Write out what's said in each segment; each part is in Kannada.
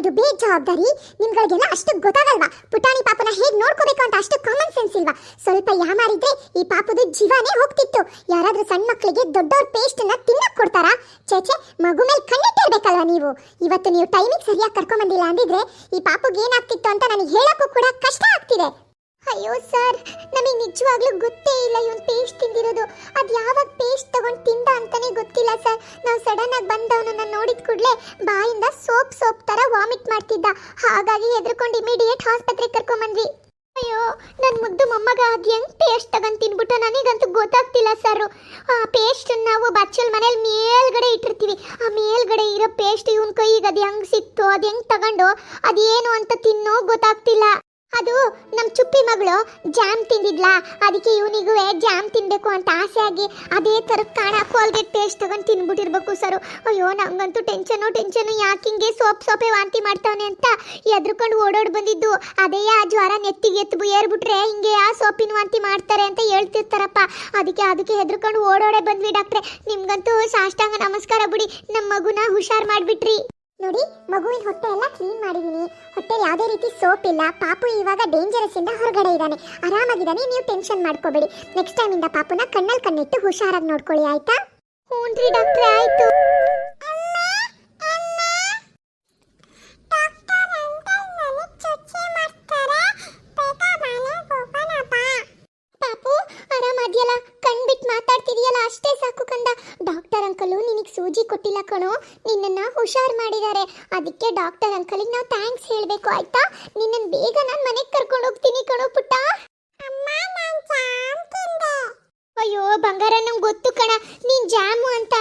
ಇದು ಬೇಜವಾಬ್ದಾರಿ. ನಿಮ್ಗಳಿಗೆಲ್ಲ ಅಷ್ಟು ಗೊತ್ತಾಗಲ್ವಾ? ಪುಟಾಣಿ ಪಾಪನ ಹೇಗೆ ನೋಡ್ಕೋಬೇಕು ಅಂತ ಅಷ್ಟು ಕಾಮನ್ ಸೆನ್ಸ್ ಇಲ್ವಾ? ಸ್ವಲ್ಪ ಯಾಮಾರಿದ್ರೆ ಈ ಪಾಪದ ಜೀವನೇ ಹೋಗ್ತಿತ್ತು. ಯಾರಾದ್ರೂ ಸಣ್ಣ ಮಕ್ಕಳಿಗೆ ದೊಡ್ಡವ್ರ ಪೇಸ್ಟ್ನ ತಿನ್ನಕ್ ಕೊಡ್ತಾರಾ? ಚೇಚೆ ಮಗು ಮೇಲೆ ಕಣ್ಣಿಟ್ಟಿರ್ಬೇಕಲ್ವಾ ನೀವು? ಇವತ್ತು ನೀವು ಟೈಮಿಗೆ ಸರಿಯಾಗಿ ಕರ್ಕೊಂಡ್ ಬಂದಿಲ್ಲ ಅಂದಿದ್ರೆ ಈ ಪಾಪಗೆ ಏನಾಗ್ತಿತ್ತು ಅಂತ ನನಗೆ ಹೇಳಕ್ಕೂ ಕೂಡ ಕಷ್ಟ ಆಗ್ತಿದೆ. ಅಯ್ಯೋ ಸರ್, ನಮಗೆ ನಿಜವಾಗ್ಲೂ ಗೊತ್ತೇ ಇಲ್ಲ ಇವನ್ ಪೇಸ್ಟ್ ತಿಂದಿರೋದು. ಅದ್ ಯಾವಾಗ ಪೇಸ್ಟ್ ತಗೊಂಡ್ ತಿಂದ ಅಂತಾನೆ ಗೊತ್ತಿಲ್ಲ ಸರ್. ಬಾಯಿಂದ ಸೋಪ್ ಸೋಪ್ ತರ ವಾಮಿಟ್ ಮಾಡ್ತಿದ್ದ. ಹಾಗಾಗಿ ಹೆದರ್ಕೊಂಡು ಇಮಿಡಿಯೇಟ್ ಆಸ್ಪತ್ರೆಗೆ ಕರ್ಕೊಂಬಂದ್ವಿ. ಅಯ್ಯೋ ನನ್ನ ಮುದ್ದು ಮೊಮ್ಮಗ ಅದು ಹೆಂಗ್ ಪೇಸ್ಟ್ ತಗೊಂಡ್ ತಿನ್ಬಿಟ್ಟು ನನಗಂತೂ ಗೊತ್ತಾಗ್ತಿಲ್ಲ ಸರ್. ಆ ಪೇಸ್ಟ್ ನಾವು ಬಚ್ಚಲ್ ಮನೇಲಿ ಮೇಲ್ಗಡೆ ಇಟ್ಟಿರ್ತೀವಿ. ಆ ಮೇಲ್ಗಡೆ ಇರೋ ಪೇಸ್ಟ್ ಇವನ್ ಕೈಗೆ ಅದು ಹೆಂಗ್ ಸಿಕ್ತು, ಅದು ಹೆಂಗ್ ತಗೊಂಡು, ಅದೇನು ಅಂತ ತಿನ್ನೋ ಗೊತ್ತಾಗ್ತಿಲ್ಲ. ಅದು ನಮ್ಮ ಚುಪ್ಪಿ ಮಗಳು ಜಾಮ್ ತಿಂದಿದ್ಲಾ? ಅದಕ್ಕೆ ಇವನಿಗೂ ಜಾಮ್ ತಿನ್ಬೇಕು ಅಂತ ಆಸೆ ಆಗಿ ಅದೇ ಥರ ಕಾಣ ಕೋಲ್ಗೇಟ್ ಪೇಸ್ಟ್ ತಗೊಂಡು ತಿನ್ಬಿಟ್ಟಿರ್ಬೇಕು ಸರ್. ಅಯ್ಯೋ, ನಂಗಂತೂ ಟೆನ್ಷನು ಟೆನ್ಷನು ಯಾಕೆ ಹಿಂಗೆ ಸೋಪ್, ಸೋಪೆ ವಾಂತಿ ಮಾಡ್ತಾವನೆ ಅಂತ ಎದ್ರುಕೊಂಡು ಓಡೋಡು ಬಂದಿದ್ದು. ಅದೇ ಆ ಜ್ವರ ನೆತ್ತಿಗೆ ಎತ್ತು ಏರ್ಬಿಟ್ರೆ ಹಿಂಗೆ ಆ ಸೋಪಿನ ವಾಂತಿ ಮಾಡ್ತಾರೆ ಅಂತ ಹೇಳ್ತಿರ್ತಾರಪ್ಪ. ಅದಕ್ಕೆ ಅದಕ್ಕೆ ಹೆದ್ರುಕೊಂಡು ಓಡೋಡೆ ಬಂದ್ವಿ ಡಾಕ್ಟ್ರೆ. ನಿಮ್ಗಂತೂ ಸಾಷ್ಟಾಂಗ ನಮಸ್ಕಾರ ಬಿಡಿ. ನಮ್ಮ ಮಗುನ ಹುಷಾರ್ ಮಾಡ್ಬಿಟ್ರಿ. ನೋಡಿ ಮಗುವಿನ ಹೊಟ್ಟೆ ಎಲ್ಲ ಕ್ಲೀನ್ ಮಾಡಿದೀನಿ. ಹೊಟ್ಟೆಲಿ ಯಾವುದೇ ರೀತಿ ಸೋಪ್ ಇಲ್ಲ. ಪಾಪು ಇವಾಗ ಡೇಂಜರಸ್ ಇಂದ ಹೊರಗಡೆ ಇದ್ದಾನೆ. ಆರಾಮಾಗಿದ್ದಾನೆ ನೀವು ಟೆನ್ಷನ್ ಮಾಡ್ಕೋಬೇಡಿ. ನೆಕ್ಸ್ಟ್ ಟೈಮ್ ಇಂದ ಪಾಪುನ ಕಣ್ಣಲ್ಲಿ ಕಣ್ಣಿಟ್ಟು ಹುಷಾರಾಗಿ ನೋಡ್ಕೊಳ್ಳಿ ಆಯ್ತಾ? ಹ್ಞೂನ್ರಿ ಡಾಕ್ಟ್ರೆ ಆಯ್ತು. ಪಾಪು ಆರಾಮಾದ್ಯಲ್ಲ? ಕಣ್ಬಿಟ್ಟು ಮಾತಾಡ್ತಿದ್ಯಲ್ಲ ಅಷ್ಟೇ ಸಾಕು ಕಂದ. ಅಂಕಲು ನಿನಗೆ ಸೂಜಿ ಕೊಟ್ಟಿಲ್ಲ ಕಣೋ. ನಿನ್ನನ್ನ ಹುಷಾರ್ ಮಾಡಿದ್ದಾರೆ ಅದಕ್ಕೆ ಡಾಕ್ಟರ್ ಅಂಕಲಿಗೆ ನಾವು ಥ್ಯಾಂಕ್ಸ್ ಹೇಳಬೇಕು, ಆಯ್ತಾ? ನಿನ್ನನ್ನು ಬೇಗ ನಾನು ಮನೆಗೆ ಕರ್ಕೊಂಡು ಹೋಗ್ತೀನಿ ಕಣೋ ಪುಟ್ಟ. ಅಯ್ಯೋ, ಬಂಗಾರ ನಂಗೆ ಗೊತ್ತು ಕಣ. ನೀನ್ ಜಾಮು ಅಂತ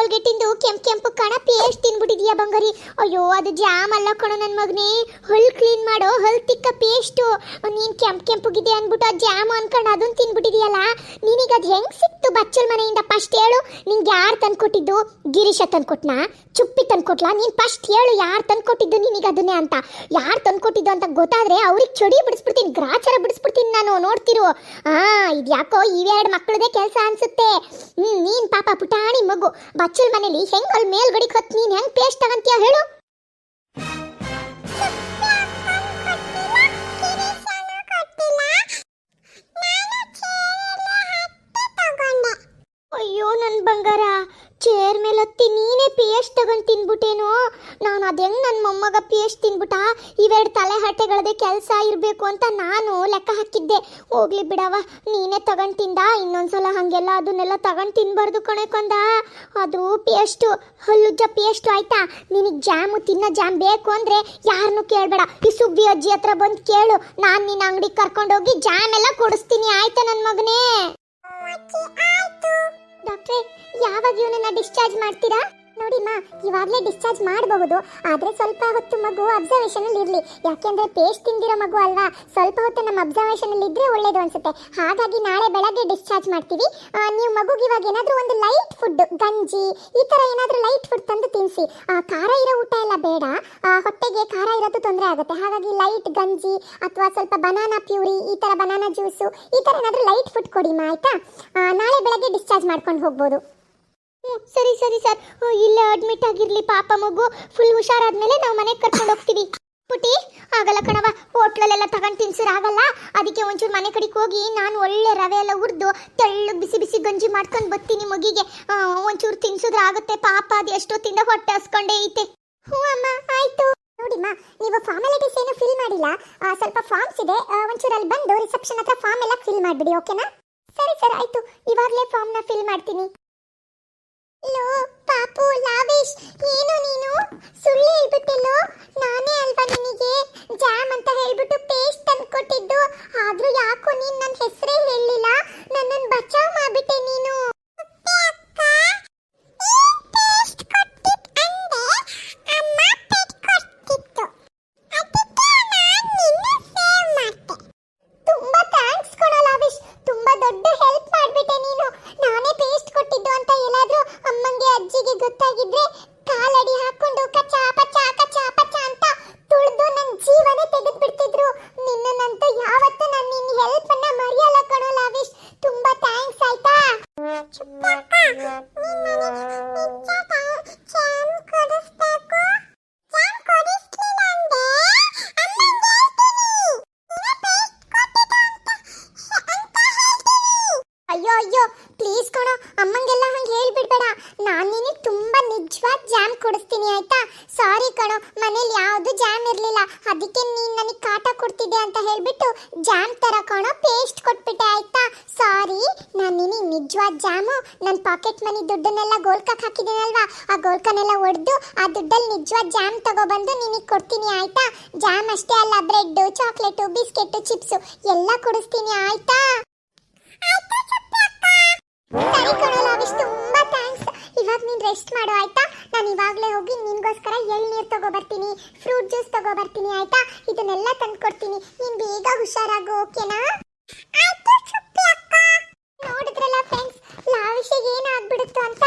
ಆ ಕೆಂಪು ಕೆಂಪ್ ಕಣ ಪೇಸ್ಟ್ ತಿನ್ಬಿಟ್ಟಿದ್ಯಾ ಬಂಗಾರಿ. ಅಯ್ಯೋ, ಅದು ಜಾಮ್ ಅಲ್ಲ ಕಣ ನನ್ನ ಮಗನೇ. ಹಲ್ ಕ್ಲೀನ್ ಮಾಡೋ ಹಲ್ ತಿಕ್ಕ ಪೇಸ್ಟು ನೀನ್ ಕೆಂಪ್ ಕೆಂಪುಗಿದೆ ಅಂದ್ಬಿಟ್ಟು ಆ ಜಾಮ್ ಅನ್ಕೊಂಡು ಅದನ್ನ ತಿನ್ಬಿಟ್ಟಿದ್ಯಲ್ಲ. ನಿನಗೆ ಅದು ಹೆಂಗ್ ಸಿಕ್ತು ಬಚ್ಚಲ್ ಮನೆಯಿಂದ? ಫಸ್ಟ್ ಹೇಳು, ನಿಂಗೆ ಯಾರು ತಂದ್ಕೊಟ್ಟಿದ್ದು? ಗಿರೀಶ ತಂದ್ಕೊಟ್ನಾ? ಚುಪ್ಪಿ ತಂದ್ಕೊಟ್ಲಾ? ನೀನ್ ಫಸ್ಟ್ ಹೇಳು, ಯಾರು ತಂದ್ಕೊಟ್ಟಿದ್ದು ನಿನಗೆ ಅದನ್ನೇ ಅಂತ. ಯಾರು ತಂದ್ಕೊಟ್ಟಿದ್ದು ಅಂತ ಗೊತ್ತಾದ್ರೆ ಅವ್ರಿಗೆ ಚಡಿ ಬಿಡಿಸ್ಬಿಡ್ತೀನಿ, ಗ್ರಾಚಾರ ಬಿಡಿಸ್ಬಿಡ್ತೀನಿ ನಾನು, ನೋಡ್ತಿರು. ಆ ಇದು ಯಾಕೋ ಇವೆರಡು ಮಕ್ಕಳದೇ ಕೆಲಸ ಅನ್ಸುತ್ತೆ. ಹ್ಮ್, ನೀನ್ ಪಾಪ ಪುಟಾಣಿ ಮಗು. ಬಚ್ಚಲ್ ಮನೇಲಿ ಹೆಂಗ್ ಅಲ್ಲಿ ಮೇಲ್ಗಡಿಗೆ ಹೊತ್ತು ನೀನ್ ಹೆಂಗ್ ಪೇಸ್ಟ್ ತಗಂತೀಯ ಹೇಳು? ಅಯ್ಯೋ ನನ್ನ ಬಂಗಾರ. ಚೇರ್ ಮೇಲೆ ಹತ್ತಿ ನೀನೇ ಪೇಸ್ಟ್ ತಗೊಂಡು ತಿನ್ಬಿಟ್ಟೇನು? ನಾನು ಅದು ಹೆಂಗೆ ನನ್ನ ಮೊಮ್ಮಗ ಪೇಸ್ಟ್ ತಿನ್ಬಿಟ್ಟ? ಇವೆರಡು ತಲೆ ಹಟ್ಟೆಗಳದೇ ಕೆಲಸ ಇರಬೇಕು ಅಂತ ನಾನು ಲೆಕ್ಕ ಹಾಕಿದ್ದೆ. ಹೋಗ್ಲಿ ಬಿಡವ ನೀನೇ ತಗೊಂಡು ತಿಂದ. ಇನ್ನೊಂದ್ಸಲ ಹಾಗೆಲ್ಲ ಅದನ್ನೆಲ್ಲ ತಗೊಂಡು ತಿನ್ಬಾರ್ದು ಕಣೆ ಕೊಂದ. ಅದು ಎಷ್ಟು ಹಲ್ಲುಜ್ಜ ಪೇಸ್ಟು ಆಯ್ತಾ? ನಿನಗೆ ಜಾಮು ತಿನ್ನೋ ಜಾಮ್ ಬೇಕು ಅಂದರೆ ಯಾರನ್ನೂ ಕೇಳಬೇಡ. ಈ ಸುಬ್ಬಿ ಅಜ್ಜಿ ಹತ್ರ ಬಂದು ಕೇಳು. ನಾನು ನಿನ್ನ ಅಂಗಡಿಗೆ ಕರ್ಕೊಂಡೋಗಿ ಜಾಮ್ ಎಲ್ಲ ಕೊಡಿಸ್ತೀನಿ. ಆಯ್ತಾ ನನ್ನ ಮಗನೇ? ಇವನನ್ನ ಡಿಸ್ಚಾರ್ಜ್ ಮಾಡ್ತೀರಾ? ನೋಡಿಮ್ಮ ಇವಾಗಲೇ ಡಿಸ್ಚಾರ್ಜ್ ಮಾಡಬಹುದು. ಆದ್ರೆ ಸ್ವಲ್ಪ ಹೊತ್ತು ಮಗು ಅಬ್ಸರ್ವೇಷನ್ ಅಲ್ಲಿ ಇರ್ಲಿ. ಯಾಕೆಂದ್ರೆ ಪೇಸ್ಟ್ ತಿಂದಿರೋ ಮಗು ಅಲ್ವಾ? ಸ್ವಲ್ಪ ಹೊತ್ತು ನಮ್ಮ ಅಬ್ಸರ್ವೇಷನ್ ಅಲ್ಲಿ ಇದ್ರೆ ಒಳ್ಳೇದು ಅನ್ಸುತ್ತೆ. ಹಾಗಾಗಿ ನಾಳೆ ಬೆಳಗ್ಗೆ ಡಿಸ್ಚಾರ್ಜ್ ಮಾಡ್ತೀವಿ. ನೀವು ಮಗುಗೆ ಇವಾಗ ಏನಾದ್ರೂ ಒಂದು ಲೈಟ್ ಫುಡ್ ಗಂಜಿ ಈ ತರ ಏನಾದ್ರೂ ಲೈಟ್ ಫುಡ್ ತಂದು ತಿನ್ನಿಸಿ ಖಾರ ಇರೋ ಊಟ ಎಲ್ಲ ಬೇಡ. ಹೊಟ್ಟೆಗೆ ಖಾರ ಇರೋದು ತೊಂದರೆ ಆಗುತ್ತೆ. ಹಾಗಾಗಿ ಲೈಟ್ ಗಂಜಿ ಅಥವಾ ಸ್ವಲ್ಪ ಬನಾನಾ ಪ್ಯೂರಿ ಈ ತರ ಬನಾನಾ ಜ್ಯೂಸು ಈ ತರ ಏನಾದ್ರೂ ಲೈಟ್ ಫುಡ್ ಕೊಡಿ ಆಯ್ತಾ? ಆ, ನಾಳೆ ಬೆಳಗ್ಗೆ ಡಿಸ್ಚಾರ್ಜ್ ಮಾಡ್ಕೊಂಡು ಹೋಗ್ಬೋದು. ಹ್ಞೂ ಸರಿ ಸರಿ ಸರ್. ಇಲ್ಲೇ ಅಡ್ಮಿಟ್ ಆಗಿರ್ಲಿ, ಪಾಪ ಮಗು. ಫುಲ್ ಹುಷಾರಾದ್ಮೇಲೆ ನಾವು ಮನೆಗೆ ಕರ್ಕೊಂಡು ಹೋಗ್ತೀವಿ. ಪುಟಿ ಆಗಲ್ಲ ಕಣವ ಹೋಟ್ಲಲ್ಲೆಲ್ಲ ತಗೊಂಡು ತಿನ್ಸಿರಾಗಲ್ಲ ಅದಕ್ಕೆ ಒಂಚೂರು ಮನೆ ಕಡೆಗೆ ಹೋಗಿ ನಾನು ಒಳ್ಳೆ ರವೆ ಎಲ್ಲ ಹುರಿದು ತೆಳ್ಳು ಬಿಸಿ ಬಿಸಿ ಗಂಜಿ ಮಾಡ್ಕೊಂಡು ಬರ್ತೀನಿ ಮಗಿಗೆ. ಒಂಚೂರು ತಿನ್ಸಿದ್ರೆ ಆಗುತ್ತೆ. ಪಾಪ, ಅದು ಎಷ್ಟೊತ್ತಿಂದ ಹೊಟ್ಟೆ ಹಸ್ಕೊಂಡೇ ಐತೆ. ಹ್ಞೂ ಅಮ್ಮ, ಆಯ್ತು. ನೋಡಿಮ್ಮ, ನೀವು ಫಾರ್ಮಾಲಿಟೀಸ್ ಏನು ಫಿಲ್ ಮಾಡಿಲ್ಲ. ಸ್ವಲ್ಪ ಫಾರ್ಮ್ಸ್ ಇದೆ. ಒಂಚೂರು ಅಲ್ಲಿ ಬಂದು ರಿಸೆಪ್ಷನ್ ಹತ್ರ ಫಾರ್ಮ್ ಎಲ್ಲ ಫಿಲ್ ಮಾಡಿಬಿಡಿ ಓಕೆನಾ ಸರಿ, ಸರ್, ಆಯ್ತು. ಇವಾಗಲೇ ಫಾರ್ಮ್ನ ಫಿಲ್ ಮಾಡ್ತೀನಿ. ಲೋ ಪಾಪು ಲಾವೇಶ್ ಏನು ನೀನು? ಸುಳ್ಳು ಹೇಳ್ಬಿಟ್ಟಿಲ್ಲೋ? ನಾನೇ ಅಲ್ವಾ ನಿನಗೆ? ಜಾಮ್ ಅಂತ ಹೇಳ್ಬಿಟ್ಟು ಪೇಸ್ಟ್ ತಂದ್ಕೊಟ್ಟಿದ್ದು. ಆದ್ರೂ ಯಾಕೋ ನೀನ್ ನನ್ನ ಹೆಸರೇ ಹೇಳಲಿಲ್ಲ ತೆಗೆದ್ಬಿಡಿ. ಕೊಡ್ತೀನಿ ಆಯ್ತಾ? ಸಾರಿ ಕಣೋ, ಮನೇಲಿ ಯಾವುದು ಜಾಮ್ ಇರಲಿಲ್ಲ. ಅದಕ್ಕೆ ನೀನು ನನಗೆ ಕಾಟ ಕೊಡ್ತಿದ್ದೆ ಅಂತ ಹೇಳಿಬಿಟ್ಟು ಜಾಮ್ ತರ ಕಣೋ ಪೇಸ್ಟ್ ಕೊಟ್ಬಿಟ್ಟೆ, ಆಯ್ತಾ? ಸಾರಿ ನಾನು ನಿನಗೆ ನಿಜವಾದ ಜಾಮು ನನ್ನ ಪಾಕೆಟ್ ಮನಿ ದುಡ್ಡನ್ನೆಲ್ಲ ಗೋಲ್ಕಕ್ಕೆ ಹಾಕಿದ್ದೀನಲ್ವಾ? ಆ ಗೋಲ್ಕನೆಲ್ಲ ಒಡೆದು ಆ ದುಡ್ಡಲ್ಲಿ ನಿಜವಾದ ಜಾಮ್ ತಗೊಬಂದು ನಿನಗೆ ಕೊಡ್ತೀನಿ, ಆಯ್ತಾ? ಜಾಮ್ ಅಷ್ಟೇ ಅಲ್ಲ ಬ್ರೆಡ್ ಚಾಕ್ಲೇಟು, ಬಿಸ್ಕೆಟ್, ಚಿಪ್ಸು ಎಲ್ಲ ಕೊಡಿಸ್ತೀನಿ, ಆಯ್ತಾ? ಸರಿ ಕಣೋ, ಲಾವಿಶ್, ತುಂಬಾ ಥ್ಯಾಂಕ್ಸ್ ಇವಾಗ ನೀನು ರೆಸ್ಟ್ ಮಾಡು, ಆಯ್ತಾ? ನಾನು ಇವಾಗಲೇ ಹೋಗಿ ನಿನ್ಗೋಸ್ಕರ ಎಳ್ನೀರು ತಗೋ ಬರ್ತೀನಿ ಫ್ರೂಟ್ ಜ್ಯೂಸ್ ತಗೋ ಬರ್ತೀನಿ ಆಯ್ತಾ? ಇದನ್ನೆಲ್ಲ ತಂದು ಕೊಡ್ತೀನಿ ನೀನು ಬೇಗ ಹುಷಾರಾಗು, ಓಕೆನಾ? ನೋಡಿದ್ರಲ್ಲ ಫ್ರೆಂಡ್ಸ್ ಲಾವಿಶಿಗೆ ಏನಾಗ್ಬಿಡುತ್ತೋ ಅಂತ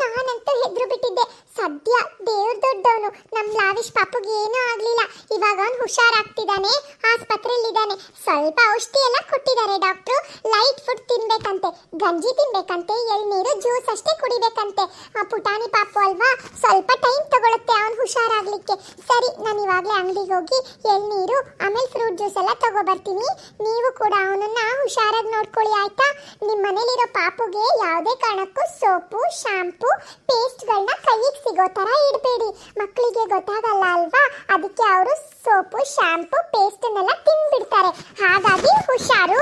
ನಾನಂತೂ ಹೆದ್ರು ಬಿಟ್ಟಿದ್ದೆ ಸದ್ಯ ದೇವ್ರ ದೊಡ್ಡವನು. ನಮ್ಮ ಲಾವಿಶ್ ಪಾಪುಗೆ ಏನೂ ಆಗಲಿಲ್ಲ. ಇವಾಗ ಅವ್ನು ಹುಷಾರಾಗ್ತಿದ್ದಾನೆ ಆಸ್ಪತ್ರೆಯಲ್ಲಿದ್ದಾನೆ ಸ್ವಲ್ಪ ಔಷಧಿ ಎಲ್ಲ ಕೊಟ್ಟಿದ್ದಾರೆ ಡಾಕ್ಟ್ರು. ಲೈಟ್ ಫುಡ್ ತಿನ್ಬೇಕಂತೆ, ಗಂಜಿ ತಿನ್ಬೇಕಂತೆ, ಎಳ್ನೀರು, ಜ್ಯೂಸ್ ಅಷ್ಟೇ ಕುಡಿಬೇಕಂತೆ. ಆ ಪುಟಾಣಿ ಪಾಪು ಅಲ್ವಾ? ಸ್ವಲ್ಪ ಟೈಮ್ ತಗೊಳುತ್ತೆ ಅವ್ನು ಹುಷಾರಾಗ್ಲಿಕ್ಕೆ. ಸರಿ, ನಾನು ಇವಾಗಲೇ ಅಂಗಡಿಗೆ ಹೋಗಿ ಎಳ್ನೀರು, ಆಮೇಲೆ ಫ್ರೂಟ್ ಜ್ಯೂಸ್ ಎಲ್ಲ ತಗೋ ಬರ್ತೀನಿ ನೀವು ಕೂಡ ಅವನನ್ನ ಹುಷಾರಾಗಿ ನೋಡ್ಕೊಳ್ಳಿ, ಆಯ್ತಾ? ನಿಮ್ಮ ಮನೇಲಿರೋ ಪಾಪುಗೆ ಯಾವುದೇ ಕಾರಣಕ್ಕೂ ಸೋಪು ಶಾಂಪು ಪೇಸ್ಟ್ಗಳನ್ನ ಕೈಗೆ ಸಿಗೋ ಥರ ಇಡಬೇಡಿ. ಮಕ್ಕಳಿಗೆ ಗೊತ್ತಾಗಲ್ಲ ಅಲ್ವಾ? ಅದಕ್ಕೆ ಅವರು ಸೋಪು ಶಾಂಪು ಪೇಸ್ಟನ್ನೆಲ್ಲ ತಿಂದ್ಬಿಡ್ತಾರೆ ಹಾಗಾಗಿ ಹುಷಾರು.